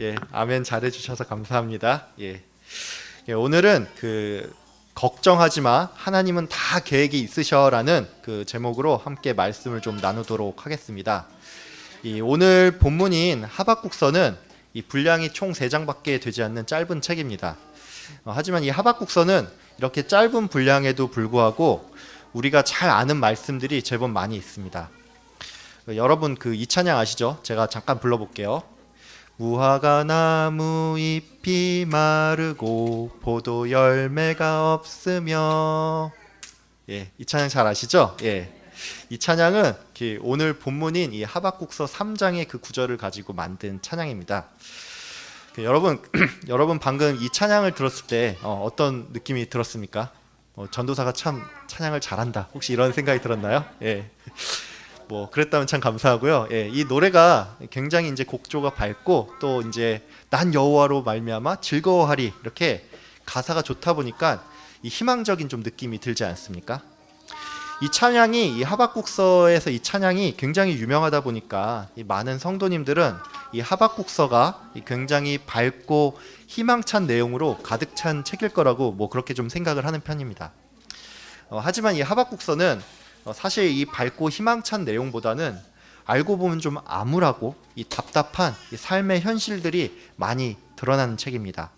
예, 아멘 잘해 주셔서 감사합니다. 예. 예, 오늘은 그 걱정하지 마 하나님은 다 계획이 있으셔라는 그 제목으로 함께 말씀을 좀 나누도록 하겠습니다. 이 오늘 본문인 하박국서는 이 분량이 총세 장밖에 되지 않는 짧은 책입니다. 어, 하지만 이 하박국서는 이렇게 짧은 분량에도 불구하고 우리가 잘 아는 말씀들이 제법 많이 있습니다. 어, 여러분 그 이 찬양 아시죠? 제가 잠깐 불러볼게요. 무화과 나무 잎이 마르고 포도 열매가 없으며 예, 이 찬양 잘 아시죠? 예. 이 찬양은 이렇게 오늘 본문인 이 하박국서 3장의 그 구절을 가지고 만든 찬양입니다. 그 여러분 여러분 방금 이 찬양을 들었을 때 어, 어떤 느낌이 들었습니까? 어, 전도사가 참 찬양을 잘한다. 혹시 이런 생각이 들었나요? 예. 뭐 그랬다면 참 감사하고요. 예, 이 노래가 굉장히 이제 곡조가 밝고 또 이제 난 여호와로 말미암아 즐거워하리 이렇게 가사가 좋다 보니까 이 희망적인 좀 느낌이 들지 않습니까? 이 찬양이 이 하박국서에서 이 찬양이 굉장히 유명하다 보니까 이 많은 성도님들은 이 하박국서가 이 굉장히 밝고 희망찬 내용으로 가득 찬 책일 거라고 뭐 그렇게 좀 생각을 하는 편입니다. 어, 하지만 이 하박국서는 어, 사실 이 밝고 희망찬 내용보다는 알고 보면 좀 암울하고 이 답답한 이 삶의 현실들이 많이 드러나는 책입니다.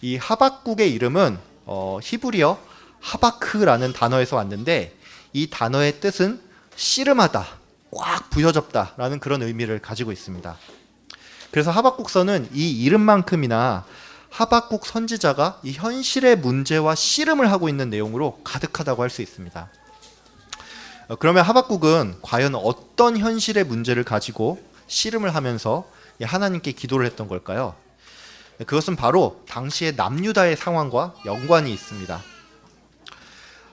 이 하박국의 이름은 어, 히브리어 하바크라는 단어에서 왔는데 이 단어의 뜻은 씨름하다, 꽉 부여잡다라는 그런 의미를 가지고 있습니다. 그래서 하박국서는 이 이름만큼이나 하박국 선지자가 이 현실의 문제와 씨름을 하고 있는 내용으로 가득하다고 할 수 있습니다. 어, 그러면 하박국은 과연 어떤 현실의 문제를 가지고 씨름을 하면서 이 하나님께 기도를 했던 걸까요? 그것은 바로 당시의 남유다의 상황과 연관이 있습니다.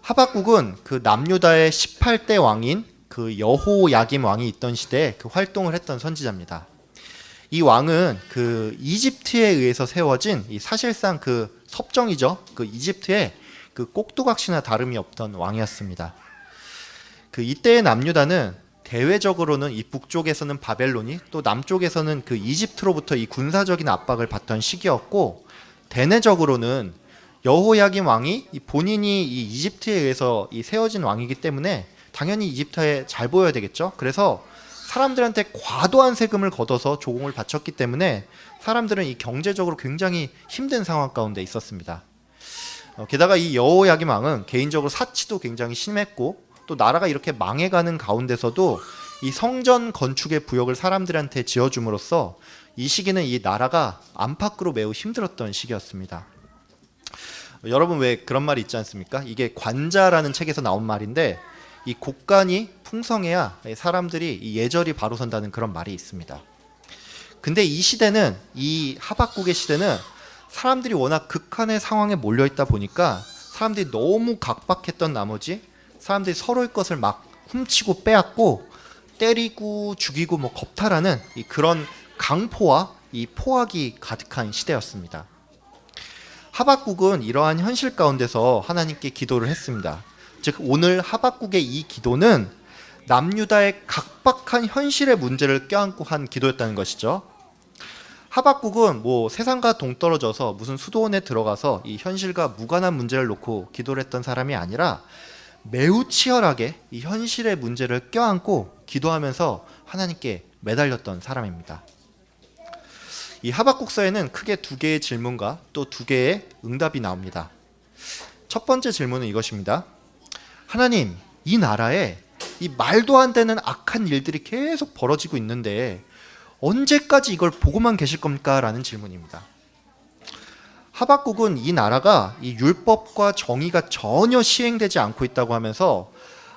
하박국은 그 남유다의 18대 왕인 그 여호야김 왕이 있던 시대에 그 활동을 했던 선지자입니다. 이 왕은 그 이집트에 의해서 세워진 이 사실상 그 섭정이죠. 그 이집트의 그 꼭두각시나 다름이 없던 왕이었습니다. 그 이때의 남유다는 대외적으로는 이 북쪽에서는 바벨론이 또 남쪽에서는 그 이집트로부터 이 군사적인 압박을 받던 시기였고 대내적으로는 여호야김 왕이 이 본인이 이 이집트에 의해서 이 세워진 왕이기 때문에 당연히 이집트에 잘 보여야 되겠죠. 그래서 사람들한테 과도한 세금을 걷어서 조공을 바쳤기 때문에 사람들은 이 경제적으로 굉장히 힘든 상황 가운데 있었습니다. 어, 게다가 이 여호야김 왕은 개인적으로 사치도 굉장히 심했고 또 나라가 이렇게 망해가는 가운데서도 이 성전 건축의 부역을 사람들한테 지어줌으로써 이 시기는 이 나라가 안팎으로 매우 힘들었던 시기였습니다. 여러분 왜 그런 말이 있지 않습니까? 이게 관자라는 책에서 나온 말인데 이 곡간이 풍성해야 사람들이 이 예절이 바로 선다는 그런 말이 있습니다. 근데 이 시대는 이 하박국의 시대는 사람들이 워낙 극한의 상황에 몰려 있다 보니까 사람들이 너무 각박했던 나머지 사람들이 서로의 것을 막 훔치고 빼앗고 때리고 죽이고 뭐 겁탈하는 이 그런 강포와 이 포악이 가득한 시대였습니다. 하박국은 이러한 현실 가운데서 하나님께 기도를 했습니다. 즉 오늘 하박국의 이 기도는 남유다의 각박한 현실의 문제를 껴안고 한 기도였다는 것이죠. 하박국은 뭐 세상과 동떨어져서 무슨 수도원에 들어가서 이 현실과 무관한 문제를 놓고 기도를 했던 사람이 아니라 매우 치열하게 이 현실의 문제를 껴안고 기도하면서 하나님께 매달렸던 사람입니다. 이 하박국서에는 크게 두 개의 질문과 또 두 개의 응답이 나옵니다. 첫 번째 질문은 이것입니다. 하나님, 이 나라에 이 말도 안 되는 악한 일들이 계속 벌어지고 있는데 언제까지 이걸 보고만 계실 겁니까? 라는 질문입니다. 하박국은 이 나라가 이 율법과 정의가 전혀 시행되지 않고 있다고 하면서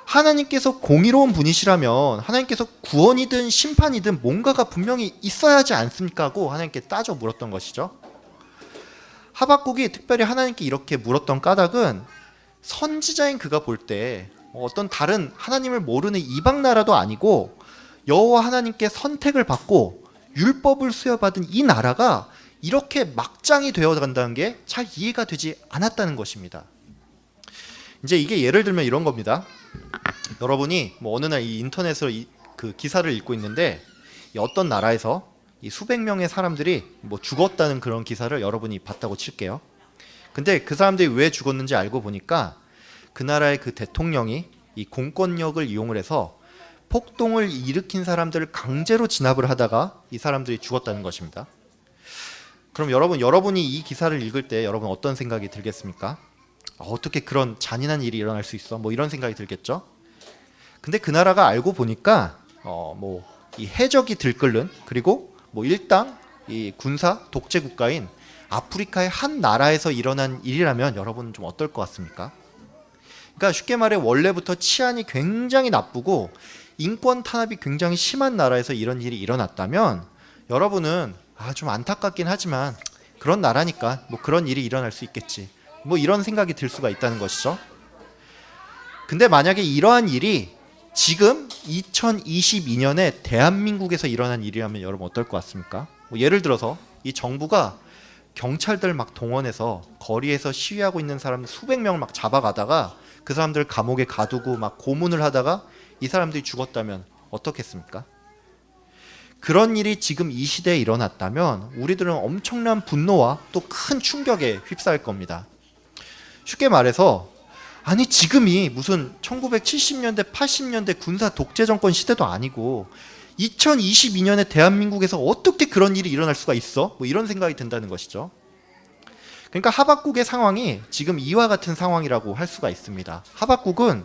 하나님께서 공의로운 분이시라면 하나님께서 구원이든 심판이든 뭔가가 분명히 있어야 하지 않습니까? 하고 하나님께 따져 물었던 것이죠. 하박국이 특별히 하나님께 이렇게 물었던 까닭은 선지자인 그가 볼 때 어떤 다른 하나님을 모르는 이방 나라도 아니고 여호와 하나님께 선택을 받고 율법을 수여받은 이 나라가 이렇게 막장이 되어 간다는 게 잘 이해가 되지 않았다는 것입니다. 이제 이게 예를 들면 이런 겁니다. 여러분이 뭐 어느 날 이 인터넷으로 이, 그 기사를 읽고 있는데 이 어떤 나라에서 이 수백 명의 사람들이 뭐 죽었다는 그런 기사를 여러분이 봤다고 칠게요. 근데 그 사람들이 왜 죽었는지 알고 보니까 그 나라의 그 대통령이 이 공권력을 이용을 해서 폭동을 일으킨 사람들을 강제로 진압을 하다가 이 사람들이 죽었다는 것입니다. 그럼 여러분 여러분이 이 기사를 읽을 때 여러분 어떤 생각이 들겠습니까? 아, 어떻게 그런 잔인한 일이 일어날 수 있어? 뭐 이런 생각이 들겠죠. 근데 그 나라가 알고 보니까 어 뭐 이 해적이 들끓는 그리고 뭐 일당 이 군사 독재 국가인 아프리카의 한 나라에서 일어난 일이라면 여러분은 좀 어떨 것 같습니까? 그러니까 쉽게 말해 원래부터 치안이 굉장히 나쁘고 인권 탄압이 굉장히 심한 나라에서 이런 일이 일어났다면 여러분은 아 좀 안타깝긴 하지만 그런 나라니까 뭐 그런 일이 일어날 수 있겠지 뭐 이런 생각이 들 수가 있다는 것이죠. 근데 만약에 이러한 일이 지금 2022년에 대한민국에서 일어난 일이라면 여러분 어떨 것 같습니까? 뭐 예를 들어서 이 정부가 경찰들 막 동원해서 거리에서 시위하고 있는 사람 수백 명을 막 잡아가다가 그 사람들 감옥에 가두고 막 고문을 하다가 이 사람들이 죽었다면 어떻겠습니까? 그런 일이 지금 이 시대에 일어났다면 우리들은 엄청난 분노와 또 큰 충격에 휩싸일 겁니다. 쉽게 말해서 아니 지금이 무슨 1970년대 80년대 군사 독재 정권 시대도 아니고 2022년에 대한민국에서 어떻게 그런 일이 일어날 수가 있어? 뭐 이런 생각이 든다는 것이죠. 그러니까 하박국의 상황이 지금 이와 같은 상황이라고 할 수가 있습니다. 하박국은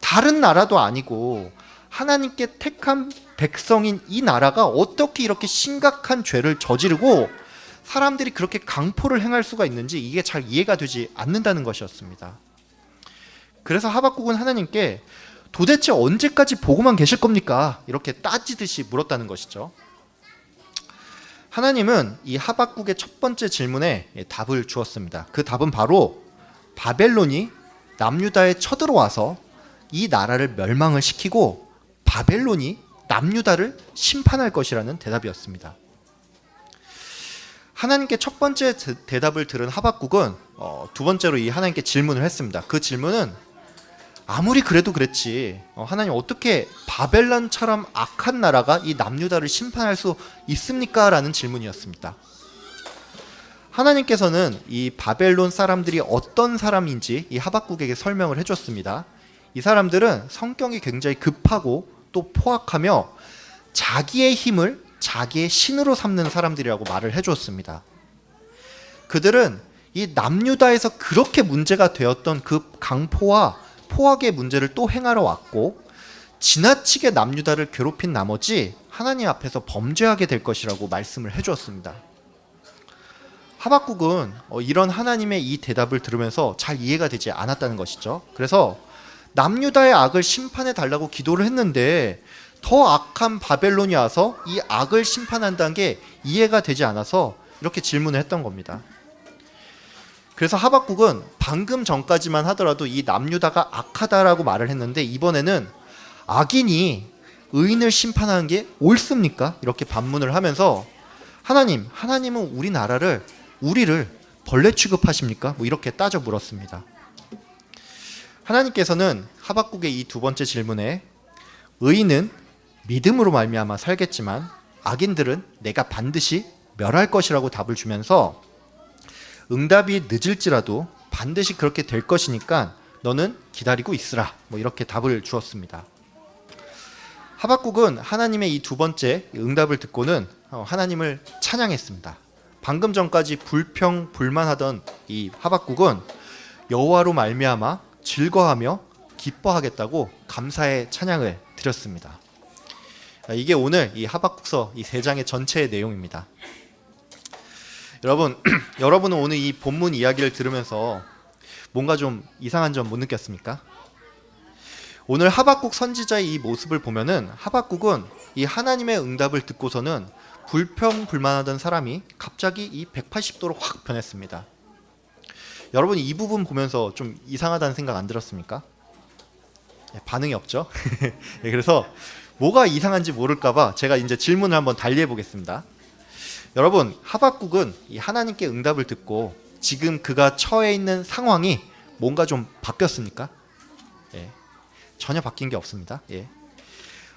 다른 나라도 아니고 하나님께 택한 백성인 이 나라가 어떻게 이렇게 심각한 죄를 저지르고 사람들이 그렇게 강포를 행할 수가 있는지 이게 잘 이해가 되지 않는다는 것이었습니다. 그래서 하박국은 하나님께 도대체 언제까지 보고만 계실 겁니까? 이렇게 따지듯이 물었다는 것이죠. 하나님은 이 하박국의 첫 번째 질문에 답을 주었습니다. 그 답은 바로 바벨론이 남유다에 쳐들어와서 이 나라를 멸망을 시키고 바벨론이 남유다를 심판할 것이라는 대답이었습니다. 하나님께 첫 번째 대- 대답을 들은 하박국은 어, 두 번째로 이 하나님께 질문을 했습니다. 그 질문은 아무리 그래도 그랬지 어, 하나님 어떻게 바벨론처럼 악한 나라가 이 남유다를 심판할 수 있습니까? 라는 질문이었습니다. 하나님께서는 이 바벨론 사람들이 어떤 사람인지 이 하박국에게 설명을 해줬습니다. 이 사람들은 성격이 굉장히 급하고 또 포악하며 자기의 힘을 자기의 신으로 삼는 사람들이라고 말을 해줬습니다. 그들은 이 남유다에서 그렇게 문제가 되었던 그 강포와 포악의 문제를 또 행하러 왔고 지나치게 남유다를 괴롭힌 나머지 하나님 앞에서 범죄하게 될 것이라고 말씀을 해주었습니다. 하박국은 어, 이런 하나님의 이 대답을 들으면서 잘 이해가 되지 않았다는 것이죠. 그래서 남유다의 악을 심판해 달라고 기도를 했는데 더 악한 바벨론이 와서 이 악을 심판한다는 게 이해가 되지 않아서 이렇게 질문을 했던 겁니다. 그래서 하박국은 방금 전까지만 하더라도 이 남유다가 악하다라고 말을 했는데 이번에는 악인이 의인을 심판하는 게 옳습니까? 이렇게 반문을 하면서 하나님, 하나님은 우리 나라를 우리를 벌레 취급하십니까? 뭐 이렇게 따져 물었습니다. 하나님께서는 하박국의 이 두 번째 질문에 의인은 믿음으로 말미암아 살겠지만 악인들은 내가 반드시 멸할 것이라고 답을 주면서 응답이 늦을지라도 반드시 그렇게 될 것이니까 너는 기다리고 있으라. 뭐 이렇게 답을 주었습니다. 하박국은 하나님의 이 두 번째 응답을 듣고는 어, 하나님을 찬양했습니다. 방금 전까지 불평 불만하던 이 하박국은 여호와로 말미암아 즐거하며 기뻐하겠다고 감사의 찬양을 드렸습니다. 아, 이게 오늘 이 하박국서 이 세 장의 전체의 내용입니다. 여러분, 여러분은 오늘 이 본문 이야기를 들으면서 뭔가 좀 이상한 점 못 느꼈습니까? 오늘 하박국 선지자의 이 모습을 보면은 하박국은 이 하나님의 응답을 듣고서는 불평 불만하던 사람이 갑자기 이 180도로 확 변했습니다. 여러분 이 부분 보면서 좀 이상하다는 생각 안 들었습니까? 예, 반응이 없죠. 예, 그래서 뭐가 이상한지 모를까봐 제가 이제 질문을 한번 달리해 보겠습니다. 여러분 하박국은 이 하나님께 응답을 듣고 지금 그가 처해 있는 상황이 뭔가 좀 바뀌었습니까? 예, 전혀 바뀐 게 없습니다. 예.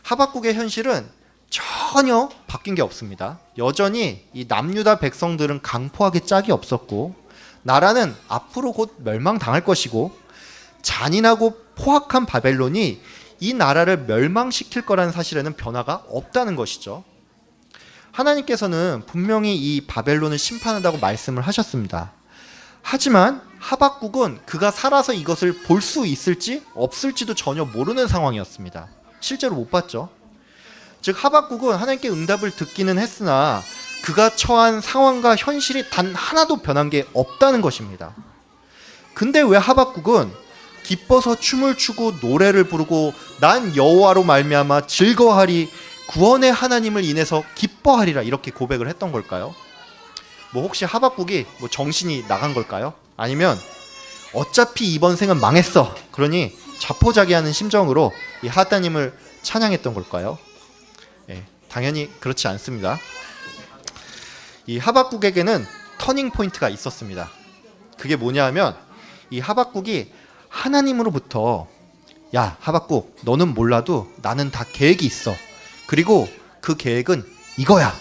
하박국의 현실은 전혀 바뀐 게 없습니다. 여전히 이 남유다 백성들은 강포하기 짝이 없었고 나라는 앞으로 곧 멸망당할 것이고 잔인하고 포악한 바벨론이 이 나라를 멸망시킬 거라는 사실에는 변화가 없다는 것이죠. 하나님께서는 분명히 이 바벨론을 심판한다고 말씀을 하셨습니다. 하지만 하박국은 그가 살아서 이것을 볼 수 있을지 없을지도 전혀 모르는 상황이었습니다. 실제로 못 봤죠. 즉 하박국은 하나님께 응답을 듣기는 했으나 그가 처한 상황과 현실이 단 하나도 변한 게 없다는 것입니다. 근데 왜 하박국은 기뻐서 춤을 추고 노래를 부르고 난 여호와로 말미암아 즐거하리 구원의 하나님을 인해서 기뻐하리라 이렇게 고백을 했던 걸까요? 뭐 혹시 하박국이 뭐 정신이 나간 걸까요? 아니면 어차피 이번 생은 망했어. 그러니 자포자기하는 심정으로 이 하나님을 찬양했던 걸까요? 예, 당연히 그렇지 않습니다. 이 하박국에게는 터닝 포인트가 있었습니다. 그게 뭐냐 하면 이 하박국이 하나님으로부터 야 하박국 너는 몰라도 나는 다 계획이 있어. 그리고 그 계획은 이거야.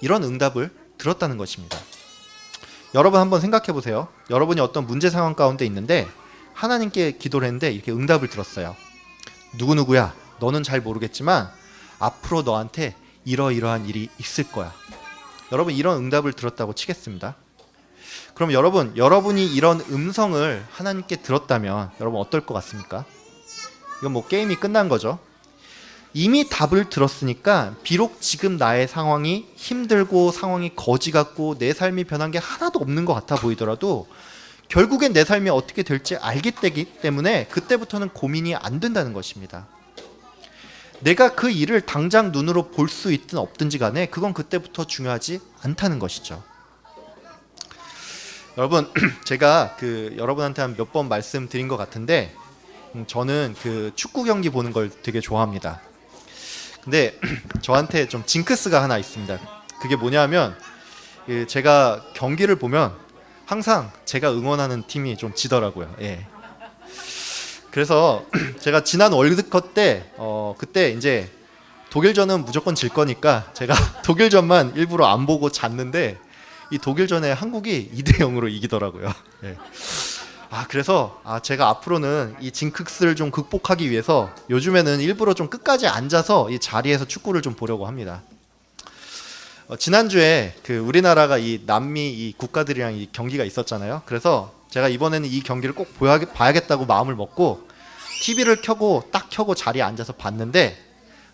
이런 응답을 들었다는 것입니다. 여러분 한번 생각해 보세요. 여러분이 어떤 문제 상황 가운데 있는데 하나님께 기도를 했는데 이렇게 응답을 들었어요. 누구 누구야? 너는 잘 모르겠지만 앞으로 너한테 이러이러한 일이 있을 거야. 여러분 이런 응답을 들었다고 치겠습니다. 그럼 여러분 여러분이 이런 음성을 하나님께 들었다면 여러분 어떨 것 같습니까? 이건 뭐 게임이 끝난 거죠. 이미 답을 들었으니까 비록 지금 나의 상황이 힘들고 상황이 거지 같고 내 삶이 변한 게 하나도 없는 것 같아 보이더라도 결국엔 내 삶이 어떻게 될지 알기 때문에 그때부터는 고민이 안 된다는 것입니다. 내가 그 일을 당장 눈으로 볼 수 있든 없든지 간에 그건 그때부터 중요하지 않다는 것이죠. 여러분 제가 그 여러분한테 한 몇 번 말씀드린 것 같은데 음, 저는 그 축구 경기 보는 걸 되게 좋아합니다. 근데 저한테 좀 징크스가 하나 있습니다. 그게 뭐냐면 그 제가 경기를 보면 항상 제가 응원하는 팀이 좀 지더라고요. 예. 그래서 제가 지난 월드컵 때 어, 그때 이제 독일전은 무조건 질 거니까 제가 독일전만 일부러 안 보고 잤는데 이 독일전에 한국이 2대 0으로 이기더라고요. 예. 아 그래서 아 제가 앞으로는 이 징크스를 좀 극복하기 위해서 요즘에는 일부러 좀 끝까지 앉아서 이 자리에서 축구를 좀 보려고 합니다. 어, 지난주에 그 우리나라가 이 남미 이 국가들이랑 이 경기가 있었잖아요. 그래서 제가 이번에는 이 경기를 꼭 보야, 봐야겠다고 마음을 먹고 TV를 켜고 딱 켜고 자리에 앉아서 봤는데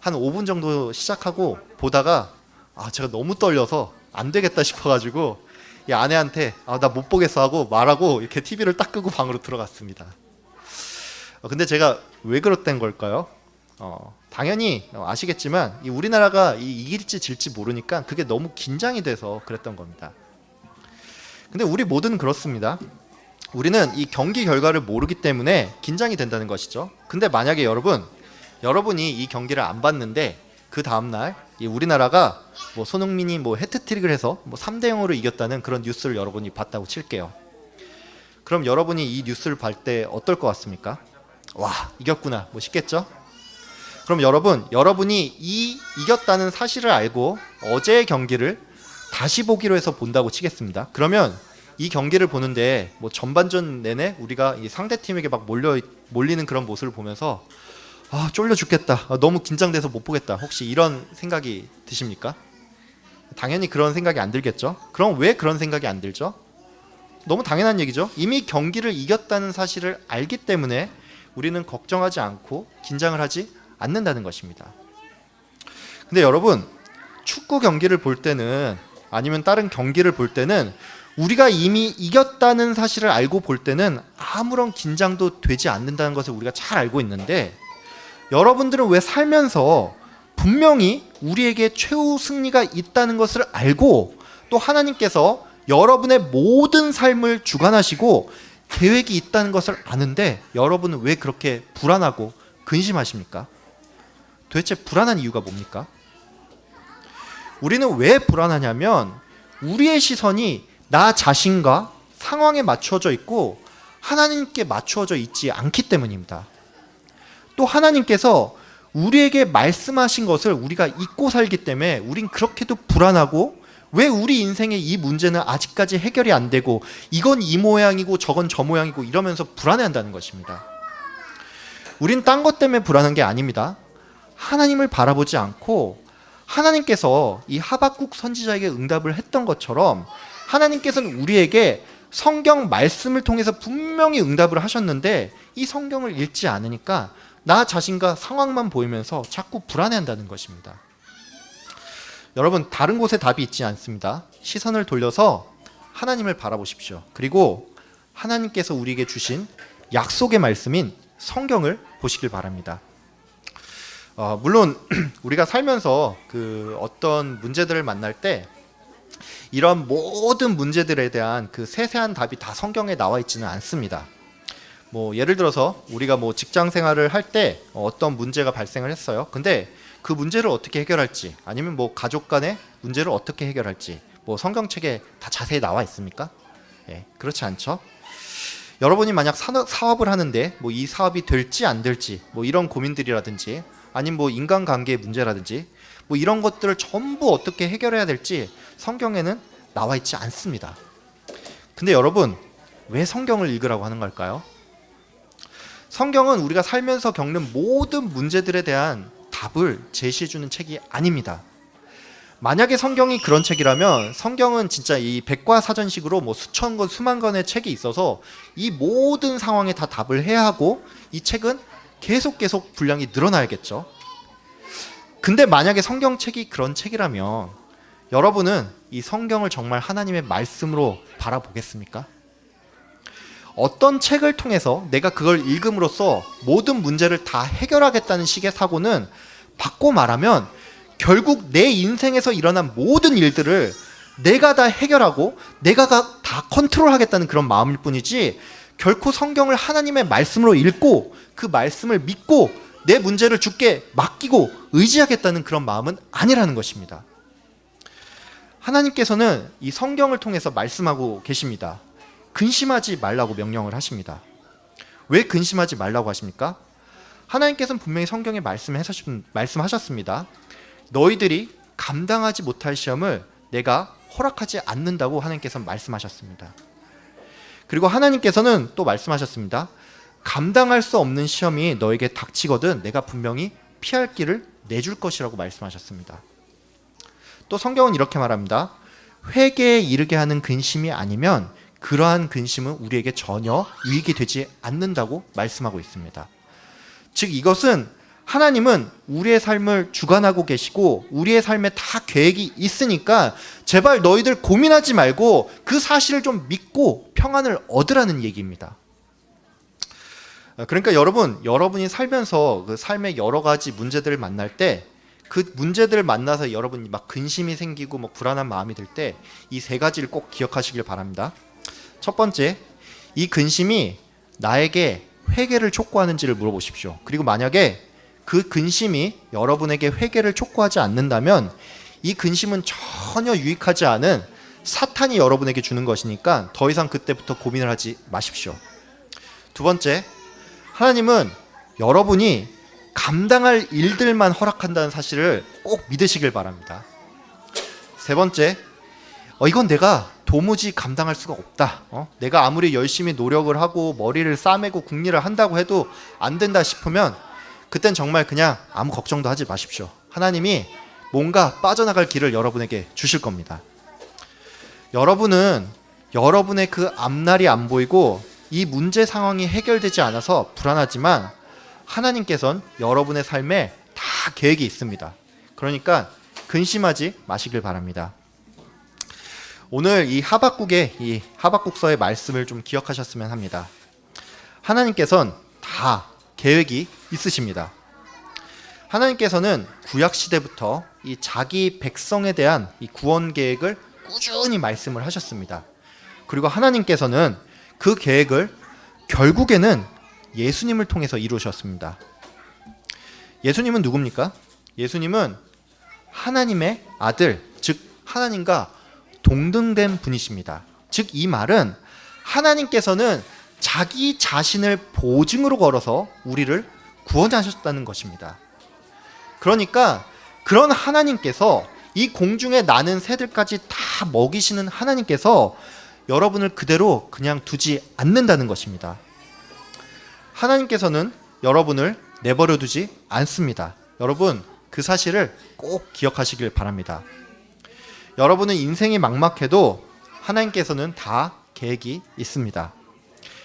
한 5분 정도 시작하고 보다가 아 제가 너무 떨려서 안 되겠다 싶어가지고 이 아내한테 아, 나 못 보겠어 하고 말하고 이렇게 TV를 딱 끄고 방으로 들어갔습니다. 어, 근데 제가 왜 그랬던 걸까요? 어, 당연히 아시겠지만 이 우리나라가 이 이길지 질지 모르니까 그게 너무 긴장이 돼서 그랬던 겁니다. 근데 우리 모두는 그렇습니다. 우리는 이 경기 결과를 모르기 때문에 긴장이 된다는 것이죠. 근데 만약에 여러분 여러분이 이 경기를 안 봤는데 그 다음 날이 우리나라가 뭐 손흥민이 뭐 해트트릭을 해서 뭐 3대 0으로 이겼다는 그런 뉴스를 여러분이 봤다고 칠게요. 그럼 여러분이 이 뉴스를 볼 때 어떨 것 같습니까? 와 이겼구나 뭐 싶겠죠? 그럼 여러분 여러분이 이 이겼다는 사실을 알고 어제의 경기를 다시 보기로 해서 본다고 치겠습니다. 그러면 이 경기를 보는데 뭐 전반전 내내 우리가 이 상대 팀에게 막 몰려 몰리는 그런 모습을 보면서 아 쫄려 죽겠다 아, 너무 긴장돼서 못 보겠다 혹시 이런 생각이 드십니까? 당연히 그런 생각이 안 들겠죠. 그럼 왜 그런 생각이 안 들죠? 너무 당연한 얘기죠. 이미 경기를 이겼다는 사실을 알기 때문에 우리는 걱정하지 않고 긴장을 하지 않는다는 것입니다. 근데 여러분 축구 경기를 볼 때는 아니면 다른 경기를 볼 때는 우리가 이미 이겼다는 사실을 알고 볼 때는 아무런 긴장도 되지 않는다는 것을 우리가 잘 알고 있는데 여러분들은 왜 살면서 분명히 우리에게 최후 승리가 있다는 것을 알고 또 하나님께서 여러분의 모든 삶을 주관하시고 계획이 있다는 것을 아는데 여러분은 왜 그렇게 불안하고 근심하십니까? 도대체 불안한 이유가 뭡니까? 우리는 왜 불안하냐면 우리의 시선이 나 자신과 상황에 맞추어져 있고 하나님께 맞추어져 있지 않기 때문입니다. 또 하나님께서 우리에게 말씀하신 것을 우리가 잊고 살기 때문에 우린 그렇게도 불안하고 왜 우리 인생의 이 문제는 아직까지 해결이 안 되고 이건 이 모양이고 저건 저 모양이고 이러면서 불안해한다는 것입니다. 우린 딴 것 때문에 불안한 게 아닙니다. 하나님을 바라보지 않고 하나님께서 이 하박국 선지자에게 응답을 했던 것처럼 하나님께서는 우리에게 성경 말씀을 통해서 분명히 응답을 하셨는데 이 성경을 읽지 않으니까 나 자신과 상황만 보이면서 자꾸 불안해한다는 것입니다. 여러분 다른 곳에 답이 있지 않습니다. 시선을 돌려서 하나님을 바라보십시오. 그리고 하나님께서 우리에게 주신 약속의 말씀인 성경을 보시길 바랍니다. 어, 물론 우리가 살면서 그 어떤 문제들을 만날 때 이런 모든 문제들에 대한 그 세세한 답이 다 성경에 나와 있지는 않습니다. 뭐 예를 들어서 우리가 뭐 직장 생활을 할 때 어떤 문제가 발생을 했어요. 근데 그 문제를 어떻게 해결할지 아니면 뭐 가족 간의 문제를 어떻게 해결할지 뭐 성경책에 다 자세히 나와 있습니까? 예, 그렇지 않죠. 여러분이 만약 사업을 하는데 뭐 이 사업이 될지 안 될지 뭐 이런 고민들이라든지 아니면 뭐 인간관계의 문제라든지 뭐 이런 것들을 전부 어떻게 해결해야 될지 성경에는 나와 있지 않습니다. 근데 여러분 왜 성경을 읽으라고 하는 걸까요? 성경은 우리가 살면서 겪는 모든 문제들에 대한 답을 제시해 주는 책이 아닙니다. 만약에 성경이 그런 책이라면 성경은 진짜 이 백과사전식으로 뭐 수천 권 수만 권의 책이 있어서 이 모든 상황에 다 답을 해야 하고 이 책은 계속 계속 분량이 늘어나야겠죠. 근데 만약에 성경책이 그런 책이라면 여러분은 이 성경을 정말 하나님의 말씀으로 바라보겠습니까? 어떤 책을 통해서 내가 그걸 읽음으로써 모든 문제를 다 해결하겠다는 식의 사고는 바꿔 말하면 결국 내 인생에서 일어난 모든 일들을 내가 다 해결하고 내가 다 컨트롤하겠다는 그런 마음일 뿐이지 결코 성경을 하나님의 말씀으로 읽고 그 말씀을 믿고 내 문제를 주께 맡기고 의지하겠다는 그런 마음은 아니라는 것입니다. 하나님께서는 이 성경을 통해서 말씀하고 계십니다. 근심하지 말라고 명령을 하십니다. 왜 근심하지 말라고 하십니까? 하나님께서는 분명히 성경에 말씀하셨습니다. 너희들이 감당하지 못할 시험을 내가 허락하지 않는다고 하나님께서 말씀하셨습니다. 그리고 하나님께서는 또 말씀하셨습니다. 감당할 수 없는 시험이 너에게 닥치거든 내가 분명히 피할 길을 내줄 것이라고 말씀하셨습니다. 또 성경은 이렇게 말합니다. 회개에 이르게 하는 근심이 아니면 그러한 근심은 우리에게 전혀 유익이 되지 않는다고 말씀하고 있습니다. 즉 이것은 하나님은 우리의 삶을 주관하고 계시고 우리의 삶에 다 계획이 있으니까 제발 너희들 고민하지 말고 그 사실을 좀 믿고 평안을 얻으라는 얘기입니다. 그러니까 여러분, 여러분이 살면서 그 삶의 여러 가지 문제들을 만날 때 그 문제들을 만나서 여러분이 막 근심이 생기고 뭐 불안한 마음이 들 때 이 세 가지를 꼭 기억하시길 바랍니다. 첫 번째, 이 근심이 나에게 회개를 촉구하는지를 물어보십시오. 그리고 만약에 그 근심이 여러분에게 회개를 촉구하지 않는다면 이 근심은 전혀 유익하지 않은 사탄이 여러분에게 주는 것이니까 더 이상 그때부터 고민을 하지 마십시오. 두 번째, 하나님은 여러분이 감당할 일들만 허락한다는 사실을 꼭 믿으시길 바랍니다. 세 번째, 어, 이건 내가 도무지 감당할 수가 없다. 어? 내가 아무리 열심히 노력을 하고 머리를 싸매고 궁리를 한다고 해도 안 된다 싶으면 그땐 정말 그냥 아무 걱정도 하지 마십시오. 하나님이 뭔가 빠져나갈 길을 여러분에게 주실 겁니다. 여러분은 여러분의 그 앞날이 안 보이고 이 문제 상황이 해결되지 않아서 불안하지만 하나님께서는 여러분의 삶에 다 계획이 있습니다. 그러니까 근심하지 마시길 바랍니다. 오늘 이 하박국의 이 하박국서의 말씀을 좀 기억하셨으면 합니다. 하나님께서는 다 계획이 있으십니다. 하나님께서는 구약 시대부터 이 자기 백성에 대한 이 구원 계획을 꾸준히 말씀을 하셨습니다. 그리고 하나님께서는 그 계획을 결국에는 예수님을 통해서 이루셨습니다. 예수님은 누굽니까? 예수님은 하나님의 아들, 즉 하나님과 동등된 분이십니다. 즉 이 말은 하나님께서는 자기 자신을 보증으로 걸어서 우리를 구원하셨다는 것입니다. 그러니까 그런 하나님께서 이 공중에 나는 새들까지 다 먹이시는 하나님께서 여러분을 그대로 그냥 두지 않는다는 것입니다. 하나님께서는 여러분을 내버려 두지 않습니다. 여러분 그 사실을 꼭 기억하시길 바랍니다. 여러분은 인생이 막막해도 하나님께서는 다 계획이 있습니다.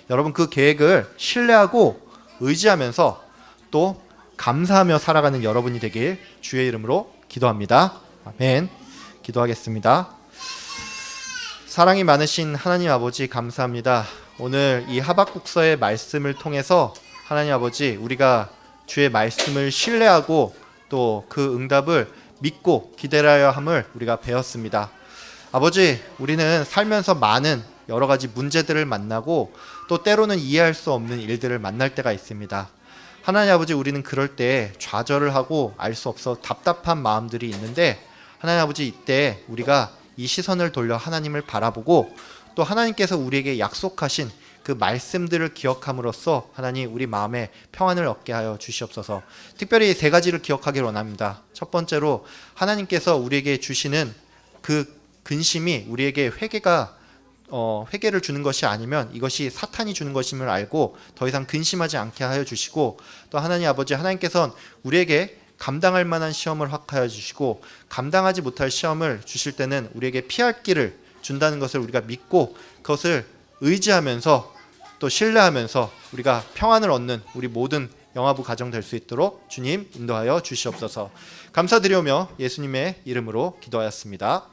여러분 그 계획을 신뢰하고 의지하면서 또 감사하며 살아가는 여러분이 되길 주의 이름으로 기도합니다. 아멘. 기도하겠습니다. 사랑이 많으신 하나님 아버지 감사합니다. 오늘 이 하박국서의 말씀을 통해서 하나님 아버지 우리가 주의 말씀을 신뢰하고 또 그 응답을 믿고 기다려야 함을 우리가 배웠습니다. 아버지, 우리는 살면서 많은 여러 가지 문제들을 만나고 또 때로는 이해할 수 없는 일들을 만날 때가 있습니다. 하나님 아버지, 우리는 그럴 때 좌절을 하고 알 수 없어 답답한 마음들이 있는데 하나님 아버지 이때 우리가 이 시선을 돌려 하나님을 바라보고 또 하나님께서 우리에게 약속하신 그 말씀들을 기억함으로써 하나님 우리 마음에 평안을 얻게 하여 주시옵소서. 특별히 세 가지를 기억하길 원합니다. 첫 번째로 하나님께서 우리에게 주시는 그 근심이 우리에게 회개가 어, 회개를 주는 것이 아니면 이것이 사탄이 주는 것임을 알고 더 이상 근심하지 않게 하여 주시고 또 하나님 아버지 하나님께서는 우리에게 감당할 만한 시험을 확하여 주시고 감당하지 못할 시험을 주실 때는 우리에게 피할 길을 준다는 것을 우리가 믿고 그것을 의지하면서 또 신뢰하면서 우리가 평안을 얻는 우리 모든 영화부 가정 될 수 있도록 주님 인도하여 주시옵소서. 감사드리오며 예수님의 이름으로 기도하였습니다.